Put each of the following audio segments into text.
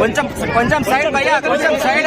కొంచెం కొంచెం సైడ్ భయ్యా కొంచెం సైడ్.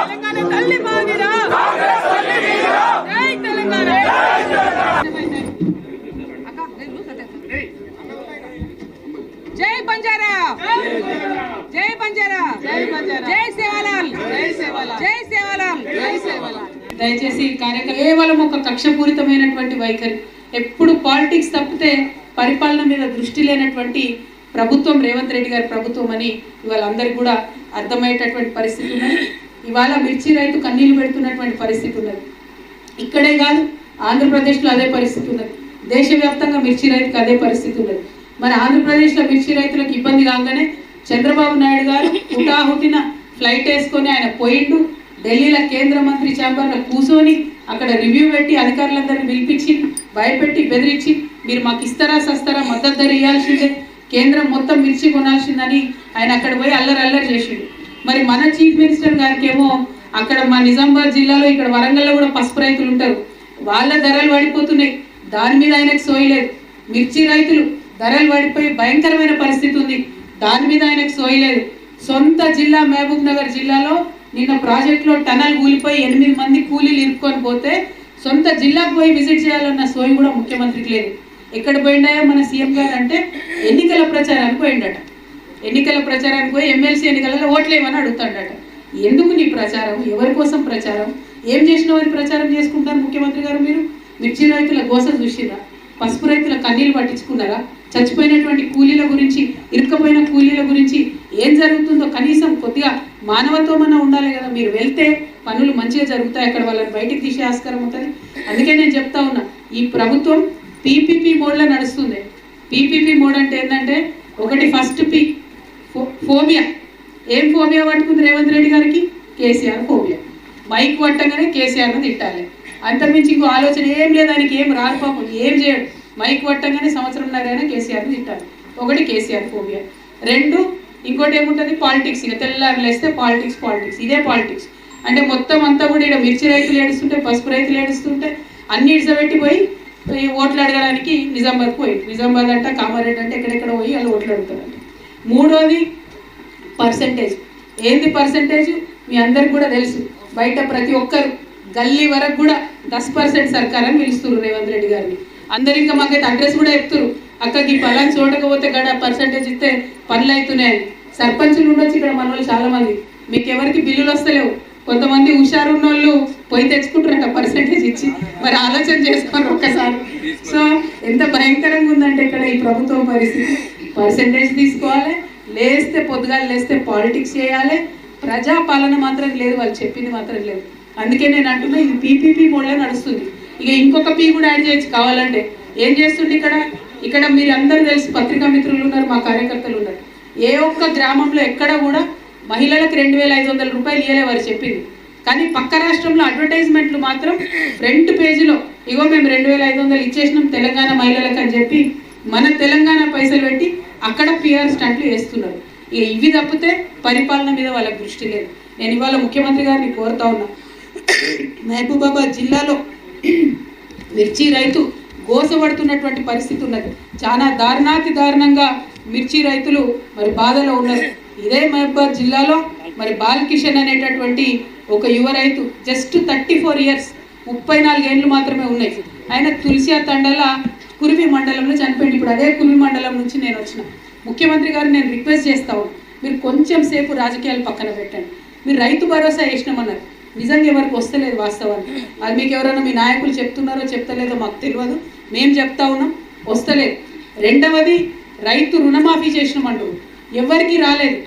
తెలంగాణ తల్లి మాదిరా జై తెలంగాణ జై బంజారా జై బంజారా. జై బంజారా. జై సేవాలాల్. జై సేవాలాల్. దయచేసి ఈ కార్యక్రమం కేవలం ఒక కక్షపూరితమైనటువంటి వైఖరి. ఎప్పుడు పాలిటిక్స్ తప్పితే పరిపాలన మీద దృష్టి లేనటువంటి ప్రభుత్వం రేవంత్ రెడ్డి గారి ప్రభుత్వం అని ఇవాళ అందరికి కూడా అర్థమయ్యేటటువంటి పరిస్థితి ఉన్నది. ఇవాళ మిర్చి రైతు కన్నీళ్ళు పెడుతున్నటువంటి పరిస్థితి ఉన్నది. ఇక్కడే కాదు ఆంధ్రప్రదేశ్లో అదే పరిస్థితి ఉన్నది. దేశవ్యాప్తంగా మిర్చి రైతుకు అదే పరిస్థితి ఉన్నది. మరి ఆంధ్రప్రదేశ్లో మిర్చి రైతులకు ఇబ్బంది కాగానే చంద్రబాబు నాయుడు గారు హుటాహుటిన ఫ్లైట్ వేసుకొని ఆయన పోయిండు. ఢిల్లీలో కేంద్ర మంత్రి ఛాంబర్లో కూర్చొని అక్కడ రివ్యూ పెట్టి అధికారులందరినీ పిలిపించి భయపెట్టి బెదిరించి మీరు మాకు ఇస్తారా సస్తారా మద్దతు ధర ఇవ్వాల్సిందే కేంద్రం మొత్తం మిర్చి కొనాల్సిందని ఆయన అక్కడ పోయి అల్లరి అల్లరి చేసిండు. మరి మన చీఫ్ మినిస్టర్ గారికి ఏమో అక్కడ మా నిజామాబాద్ జిల్లాలో ఇక్కడ వరంగల్లో కూడా పసుపు రైతులు ఉంటారు. వాళ్ళ ధరలు పడిపోతున్నాయి. దాని మీద ఆయనకు సోయలేదు మిర్చి రైతులు ధరలు పడిపోయి భయంకరమైన పరిస్థితి ఉంది. దాని మీద ఆయనకు సోయలేదు సొంత జిల్లా మహబూబ్ నగర్ జిల్లాలో నిన్న ప్రాజెక్టులో టనల్ కూలిపోయి ఎనిమిది మంది కూలీలు ఇరుక్కొని పోతే సొంత జిల్లాకు పోయి విజిట్ చేయాలన్న సోయి కూడా ముఖ్యమంత్రికి లేదు. ఎక్కడ పోయిండాయో మన సీఎం గారు అంటే ఎన్నికల ప్రచారానికి పోయిండట. ఎన్నికల ప్రచారానికి పోయి ఎమ్మెల్సీ ఎన్నికలలో ఓట్లేమని అడుగుతాడట. ఎందుకు నీ ప్రచారం? ఎవరి కోసం ప్రచారం? ఏం చేసినావని ప్రచారం చేసుకుంటారు ముఖ్యమంత్రి గారు మీరు? మిర్చి రైతుల గోస చూసిరా? పసుపు రైతుల కన్నీళ్ళు పట్టించుకున్నారా? చచ్చిపోయినటువంటి కూలీల గురించి ఇరుక్కపోయిన కూలీల గురించి ఏం జరుగుతుందో కనీసం కొద్దిగా మానవత్వం ఉండాలి కదా. మీరు వెళ్తే పనులు మంచిగా జరుగుతాయి అక్కడ వాళ్ళని బయటికి తీసే ఆస్కారం ఉంటుంది. అందుకే నేను చెప్తా ఉన్నా ఈ ప్రభుత్వం పీపీపీ మోడ్లో నడుస్తుంది. పీపీపీ మోడ్ అంటే ఏంటంటే ఒకటి ఫస్ట్ పి ఫో- ఫోబియా. ఏం ఫోబియా పట్టుకుంది రేవంత్ రెడ్డి గారికి? కేసీఆర్ ఫోబియా. మైక్ పట్టగానే కేసీఆర్ను తిట్టాలి. అంతకుమించి ఇంకో ఆలోచన ఏం లేదు ఆయనకి ఏం రాదు పాపం ఏం చేయడు. మైక్ పట్టగానే సంవత్సరంన్నరైనా కేసీఆర్ని తిట్టాలి. ఒకటి కేసీఆర్ ఫోబియా. రెండు ఇంకోటి ఏముంటుంది? పాలిటిక్స్. ఇక తెల్లారు లేస్తే పాలిటిక్స్ పాలిటిక్స్. ఇదే పాలిటిక్స్. అంటే మొత్తం అంతా కూడా ఇక్కడ మిర్చి రైతులు ఏడుస్తుంటే పసుపు రైతులు ఏడుస్తుంటే అన్ని ఇడిసబెట్టిపోయి ఈ ఓట్లు అడగడానికి నిజామాబాద్ పోయి. నిజామాబాద్ అంటే కామారెడ్డి అంటే ఎక్కడెక్కడ పోయి వాళ్ళు ఓట్లు అడుగుతారంట. మూడోది పర్సంటేజ్. ఏంది పర్సంటేజ్? మీ అందరికి కూడా తెలుసు. బయట ప్రతి ఒక్కరు గల్లీ వరకు కూడా దస్ పర్సెంట్ సర్కార్ అని పిలుస్తున్నారు రేవంత్ రెడ్డి గారిని. అందరు ఇంకా మాకైతే అడ్రస్ కూడా చెప్తారు అక్కకి పలాన్ చూడకపోతే గడ పర్సంటేజ్ ఇస్తే పనులు అవుతున్నాయి. సర్పంచులు ఉండొచ్చు ఇక్కడ మన వాళ్ళు చాలా మంది మీకు ఎవరికి బిల్లులు వస్తలేవు. కొంతమంది హుషారు ఉన్న వాళ్ళు పోయి తెచ్చుకుంటారంట పర్సంటేజ్ ఇచ్చి. మరి ఆలోచన చేసుకోరు ఒక్కసారి. సో ఎంత భయంకరంగా ఉందంటే ఇక్కడ ఈ ప్రభుత్వం పరిస్థితి. పర్సంటేజ్ తీసుకోవాలి. లేస్తే పొద్దుగాలు లేస్తే పాలిటిక్స్ చేయాలి. ప్రజా పాలన మాత్రం లేదు వాళ్ళు చెప్పింది మాత్రం లేదు. అందుకే నేను అంటున్నా ఇది పీపీపీ మోడ్లో నడుస్తుంది. ఇక ఇంకొక పీ కూడా యాడ్ చేయొచ్చు. కావాలంటే ఏం చేస్తుండే ఇక్కడ? ఇక్కడ మీరు అందరూ తెలిసి పత్రికా మిత్రులు ఉన్నారు మా కార్యకర్తలు ఉన్నారు. ఏ ఒక్క గ్రామంలో ఎక్కడ కూడా మహిళలకు రెండు వేల ఐదు వందల రూపాయలు ఇవ్వలే వారు చెప్పింది. కానీ పక్క రాష్ట్రంలో అడ్వర్టైజ్మెంట్లు మాత్రం ఫ్రంట్ పేజీలో ఇగో మేము రెండు వేల ఐదు వందలు ఇచ్చేసినాం తెలంగాణ మహిళలకు అని చెప్పి మన తెలంగాణ పైసలు పెట్టి అక్కడ పిఆర్ స్టంట్లు వేస్తున్నారు. ఇక ఇవి తప్పితే పరిపాలన మీద వాళ్ళకి దృష్టి లేదు. నేను ఇవాళ ముఖ్యమంత్రి గారిని కోరుతా ఉన్నా. మహబూబాబాద్ జిల్లాలో మిర్చి రైతు గోసపడుతున్నటువంటి పరిస్థితి ఉన్నది. చాలా దారుణాతి దారుణంగా మిర్చి రైతులు మరి బాధలో ఉన్నారు. ఇదే మహబూబాద్ జిల్లాలో మరి బాలకిషన్ అనేటటువంటి ఒక యువ రైతు జస్ట్ థర్టీ ఫోర్ ఇయర్స్ ముప్పై నాలుగేండ్లు మాత్రమే ఉన్నాయి. ఆయన తులసియా తండల కురివి మండలంలో చనిపోయింది ఇప్పుడు అదే కురివి మండలం నుంచి నేను వచ్చిన. ముఖ్యమంత్రి గారు నేను రిక్వెస్ట్ చేస్తాను మీరు కొంచెం సేపు రాజకీయాలు పక్కన పెట్టండి. మీరు రైతు భరోసా వేసినామన్నారు. నిజంగా ఎవరికి వస్తలేదు వాస్తవానికి. అది మీకు ఎవరైనా మీ నాయకులు చెప్తున్నారో చెప్తలేదో మాకు తెలియదు. మేము చెప్తా ఉన్నాం వస్తలేదు. రెండవది రైతు రుణమాఫీ చేసినామంటారు ఎవరికి రాలేదు.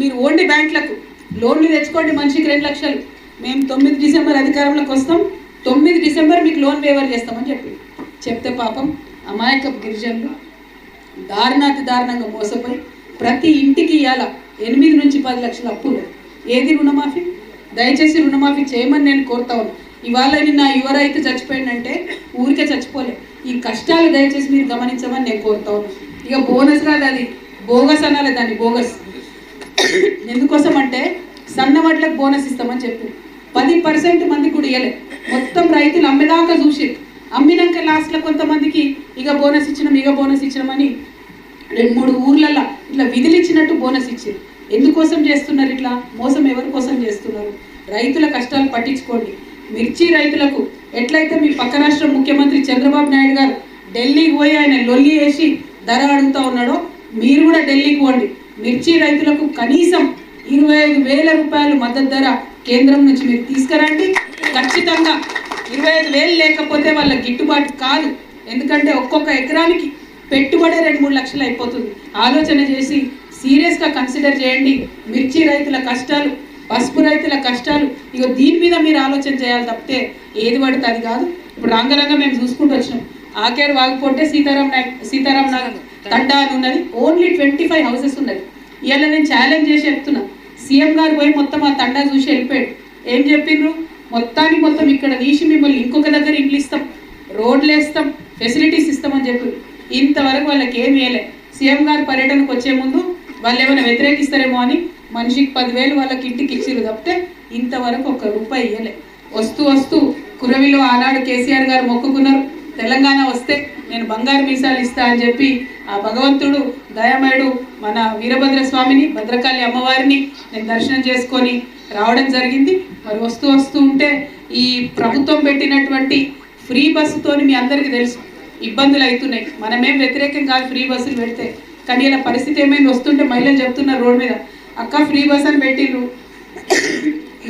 మీరు ఓన్లీ బ్యాంకులకు లోన్లు తెచ్చుకోండి మనిషికి రెండు లక్షలు. మేము తొమ్మిది డిసెంబర్ అధికారంలోకి వస్తాం. తొమ్మిది డిసెంబర్ మీకు లోన్ వేవర్ చేస్తామని చెప్పి. చెప్తే పాపం అమాయక గిరిజనులు దారుణాతి దారుణంగా మోసపోయి ప్రతి ఇంటికి ఇవాళ ఎనిమిది నుంచి పది లక్షల అప్పులు. ఏది రుణమాఫీ? దయచేసి రుణమాఫీ చేయమని నేను కోరుతా ఉన్నాను ఇవాళ నిన్న యువ రైతు చచ్చిపోయిందంటే ఊరికే చచ్చిపోలే. ఈ కష్టాలు దయచేసి మీరు గమనించమని నేను కోరుతా ఇక బోనస్ రాదు అది. బోగస్ అనాలి దాన్ని బోగస్. ఎందుకోసం అంటే సన్నవడ్లకు బోనస్ ఇస్తామని చెప్పి. పది పర్సెంట్ మంది కూడా ఇవ్వలే మొత్తం రైతులు అమ్మేదాకా చూసి. అమ్మినాక లాస్ట్లో కొంతమందికి ఇక బోనస్ ఇచ్చినాం ఇక బోనస్ ఇచ్చినామని రెండు మూడు ఊర్లలో ఇట్లా విధులు ఇచ్చినట్టు బోనస్ ఇచ్చారు ఎందుకోసం చేస్తున్నారు ఇట్లా? మోసం ఎవరి కోసం చేస్తున్నారు? రైతుల కష్టాలు పట్టించుకోండి. మిర్చి రైతులకు ఎట్లయితే మీ పక్క రాష్ట్ర ముఖ్యమంత్రి చంద్రబాబు నాయుడు గారు ఢిల్లీకి పోయి ఆయన లొల్లి వేసి ధర అడుగుతా ఉన్నాడో మీరు కూడా ఢిల్లీకి పోండి. మిర్చి రైతులకు కనీసం ఇరవై ఐదు వేల రూపాయలు మద్దతు ధర కేంద్రం నుంచి మీరు తీసుకురండి. ఖచ్చితంగా ఇరవై ఐదు వేలు లేకపోతే వాళ్ళ గిట్టుబాటు కాదు. ఎందుకంటే ఒక్కొక్క ఎకరానికి పెట్టుబడే రెండు మూడు లక్షలు అయిపోతుంది. ఆలోచన చేసి సీరియస్గా కన్సిడర్ చేయండి. మిర్చి రైతుల కష్టాలు పసుపు రైతుల కష్టాలు. ఇక దీని మీద మీరు ఆలోచన చేయాలి తప్పితే ఏది పడితే అది కాదు. ఇప్పుడు రంగరంగ మేము చూసుకుంటూ వచ్చినాం. ఆకేరు వాగిపోతే సీతారాం నాయక్ సీతారాం నాయక్ తండా అని ఉన్నది. ఓన్లీ ట్వంటీ ఫైవ్ హౌసెస్ ఉన్నది. ఇవాళ నేను ఛాలెంజ్ చేసి చెప్తున్నా. సీఎం గారు పోయి మొత్తం ఆ తండా చూసి వెళ్ళిపోయాడు. ఏం చెప్పిండ్రు? మొత్తానికి మొత్తం ఇక్కడ తీసి మిమ్మల్ని ఇంకొక దగ్గర ఇండ్లు ఇస్తాం. రోడ్లు వేస్తాం. ఫెసిలిటీస్ ఇస్తామని చెప్పి. ఇంతవరకు వాళ్ళకి ఏం వేయలే సీఎం గారు పర్యటనకు వచ్చే ముందు వాళ్ళు ఏమైనా వ్యతిరేకిస్తారేమో అని మనిషికి పదివేలు వాళ్ళకి ఇంటికి ఇచ్చిరు తప్పితే ఇంతవరకు ఒక రూపాయి ఇవ్వలే వస్తూ వస్తూ కురవిలో ఆనాడు కేసీఆర్ గారు మొక్కుకున్నారు. తెలంగాణ వస్తే నేను బంగారు మీసాలు ఇస్తా అని చెప్పి ఆ భగవంతుడు దయామయుడు మన వీరభద్ర స్వామిని భద్రకాళి అమ్మవారిని నేను దర్శనం చేసుకొని రావడం జరిగింది. మరి వస్తూ వస్తూ ఉంటే ఈ ప్రభుత్వం పెట్టినటువంటి ఫ్రీ బస్సుతోని మీ అందరికీ తెలుసు ఇబ్బందులు అవుతున్నాయి. మనమేం వ్యతిరేకం కాదు ఫ్రీ బస్సులు పెడితే. కానీ ఇలా పరిస్థితి ఏమైంది? వస్తుంటే మహిళలు చెప్తున్నారు రోడ్ మీద అక్క ఫ్రీ బస్ అని పెట్టిండ్రు.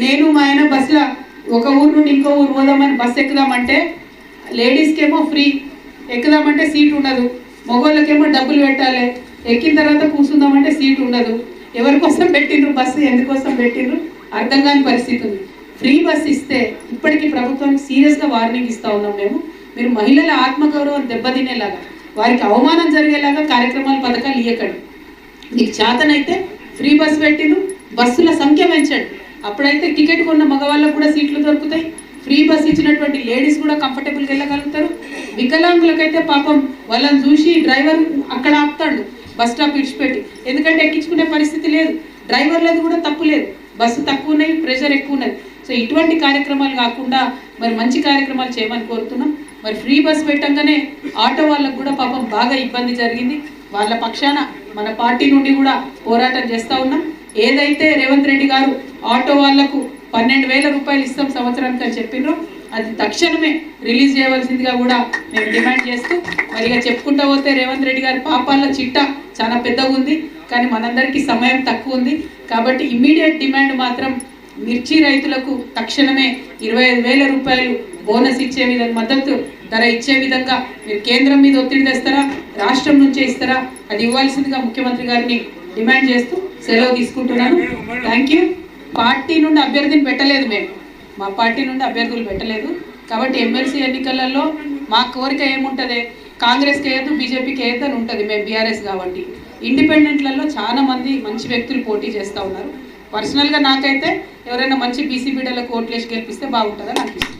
నేను మా ఆయన బస్సులో ఒక ఊరు నుండి ఇంకో ఊరు పోదామని బస్ ఎక్కుదామంటే లేడీస్కేమో ఫ్రీ ఎక్కుదామంటే సీట్ ఉండదు. మగవాళ్ళకేమో డబ్బులు పెట్టాలి. ఎక్కిన తర్వాత కూర్చుందామంటే సీట్ ఉండదు. ఎవరి కోసం పెట్టిండ్రు బస్సు? ఎందుకోసం పెట్టిండ్రు? అర్థం కాని పరిస్థితి ఉంది. ఫ్రీ బస్ ఇస్తే ఇప్పటికీ ప్రభుత్వానికి సీరియస్గా వార్నింగ్ ఇస్తూ ఉన్నాం మేము. మీరు మహిళల ఆత్మగౌరవం దెబ్బతినేలాగా వారికి అవమానం జరిగేలాగా కార్యక్రమాలు పథకాలు ఇవ్వకండి మీకు చేతనైతే ఫ్రీ బస్ పెట్టిను బస్సుల సంఖ్య పెంచండి. అప్పుడైతే టికెట్ కొన్న మగవాళ్ళకు కూడా సీట్లు దొరుకుతాయి. ఫ్రీ బస్ ఇచ్చినటువంటి లేడీస్ కూడా కంఫర్టబుల్గా వెళ్ళగలుగుతారు. వికలాంగులకైతే పాపం వాళ్ళని చూసి డ్రైవర్ అక్కడ ఆపుతాడు బస్ స్టాప్ ఇడిచిపెట్టి ఎందుకంటే ఎక్కించుకునే పరిస్థితి లేదు. డ్రైవర్లది కూడా తప్పు లేదు. బస్సు తక్కువ ఉన్నాయి ప్రెషర్ ఎక్కువ ఉన్నది. సో ఇటువంటి కార్యక్రమాలు కాకుండా మరి మంచి కార్యక్రమాలు చేయమని కోరుతున్నాం. మరి ఫ్రీ బస్ పెట్టంగానే ఆటో వాళ్ళకు కూడా పాపం బాగా ఇబ్బంది జరిగింది. వాళ్ళ పక్షాన మన పార్టీ నుండి కూడా పోరాటం చేస్తూ ఉన్నాం. ఏదైతే రేవంత్ రెడ్డి గారు ఆటో వాళ్ళకు పన్నెండు వేల రూపాయలు ఇస్తాం సంవత్సరానికి అని చెప్పినారు అది తక్షణమే రిలీజ్ చేయవలసిందిగా కూడా మేము డిమాండ్ చేస్తూ మరి ఇక చెప్పుకుంటూ పోతే రేవంత్ రెడ్డి గారి పాపాల చిట్ట చాలా పెద్దగా ఉంది. కానీ మనందరికీ సమయం తక్కువ ఉంది. కాబట్టి ఇమ్మీడియట్ డిమాండ్ మాత్రం మిర్చి రైతులకు తక్షణమే ఇరవై ఐదు వేల రూపాయలు బోనస్ ఇచ్చే విధంగా మద్దతు ధర ఇచ్చే విధంగా మీరు కేంద్రం మీద ఒత్తిడి తెస్తారా? రాష్ట్రం నుంచే ఇస్తారా? అది ఇవ్వాల్సిందిగా ముఖ్యమంత్రి గారిని డిమాండ్ చేస్తూ సెలవు తీసుకుంటున్నాను. Thank you. పార్టీ నుండి అభ్యర్థిని పెట్టలేదు మేము. మా పార్టీ నుండి అభ్యర్థులు పెట్టలేదు. కాబట్టి ఎమ్మెల్సీ ఎన్నికలలో మా కోరిక ఏముంటుంది? కాంగ్రెస్కి వేయద్దు బీజేపీకి వేయద్దు అని ఉంటుంది మేము బీఆర్ఎస్ కాబట్టి. ఇండిపెండెంట్లలో చాలా మంది మంచి వ్యక్తులు పోటీ చేస్తూ ఉన్నారు. పర్సనల్గా నాకైతే ఎవరైనా మంచి బీసీ బిడ్డలకు ఓట్లేసి గెలిపిస్తే బాగుంటుందని అనిపిస్తుంది.